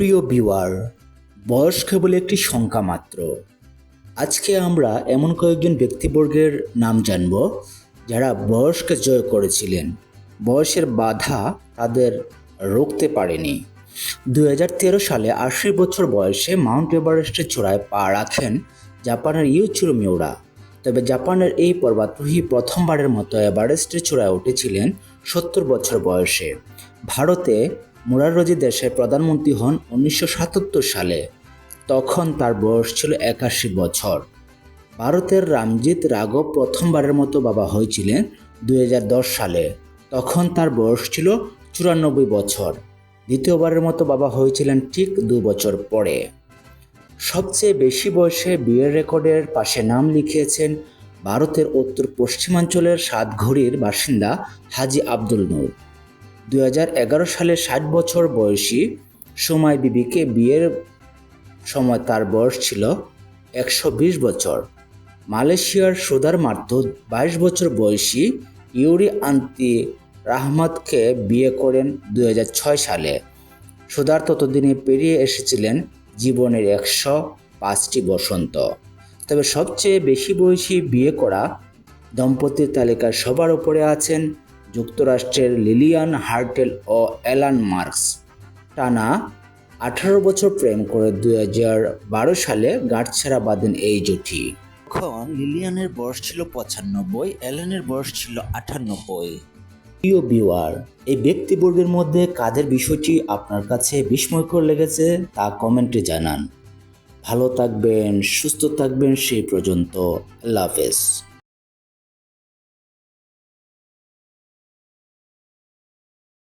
প্রিয় বিওয়ার বয়স কেবল একটি সংখ্যা মাত্র। আজকে আমরা এমন কয়েকজন ব্যক্তিবর্গের নাম জানব, যারা বয়সকে জয় করেছিলেন। বয়সের বাধা তাদের রুখতে পারেনি। দু হাজার তেরো সালে আশি বছর বয়সে মাউন্ট এভারেস্টের চূড়ায় পা রাখেন জাপানের ইউচুরো মিওরা তবে জাপানের এই পর্বতারোহী প্রথমবারের মতো এভারেস্টের চূড়ায় উঠেছিলেন সত্তর বছর বয়সে। ভারতে মুরারজি দেশের প্রধানমন্ত্রী হন উনিশশো সাতাত্তর সালে। তখন তার বয়স ছিল একাশি বছর। ভারতের রামজিৎ রাঘব প্রথমবারের মতো বাবা হয়েছিলেন দু হাজার দশ সালে। তখন তার বয়স ছিল চুরানব্বই বছর। দ্বিতীয়বারের মতো বাবা হয়েছিলেন ঠিক দু বছর পরে। সবচেয়ে বেশি বয়সে বিয়ের রেকর্ডের পাশে নাম লিখিয়েছেন ভারতের উত্তর পশ্চিমাঞ্চলের সাতঘড়ির বাসিন্দা হাজি আব্দুল নূর। দুই হাজার এগারো সালে ষাট বছর বয়সী সময় বিবিকে বিয়ের সময় তার বয়স ছিল একশো বিশ বছর। মালয়েশিয়ার সুদার মার্তো বাইশ বছর বয়সী ইউরি আন্তি রাহমাতকে বিয়ে করেন দুই হাজার ছয় সালে। সুদার ততদিনে পেরিয়ে এসেছিলেন জীবনের একশো পাঁচটি বসন্ত। তবে সবচেয়ে বেশি বয়সী বিয়ে করা দম্পতির তালিকায় সবার উপরে আছেন যুক্তরাষ্ট্রের লিলিয়ান হার্টেল ও অ্যালান মার্কস। টানা আঠারো বছর প্রেম করে দুই বারো সালে গাঁটছাড়া বাঁধেন এই জুটি। তখন লিলিয়ানের বয়স ছিল পঁচানব্বই অ্যালানের বয়স ছিল আটানব্বই। প্রিয় বিওয়ার এই ব্যক্তিবর্গের মধ্যে কাদের বিষয়টি আপনার কাছে বিস্ময়কর লেগেছে তা কমেন্টে জানান। ভালো থাকবেন, সুস্থ থাকবেন, সেই পর্যন্ত আল্লাহ হাফেজ।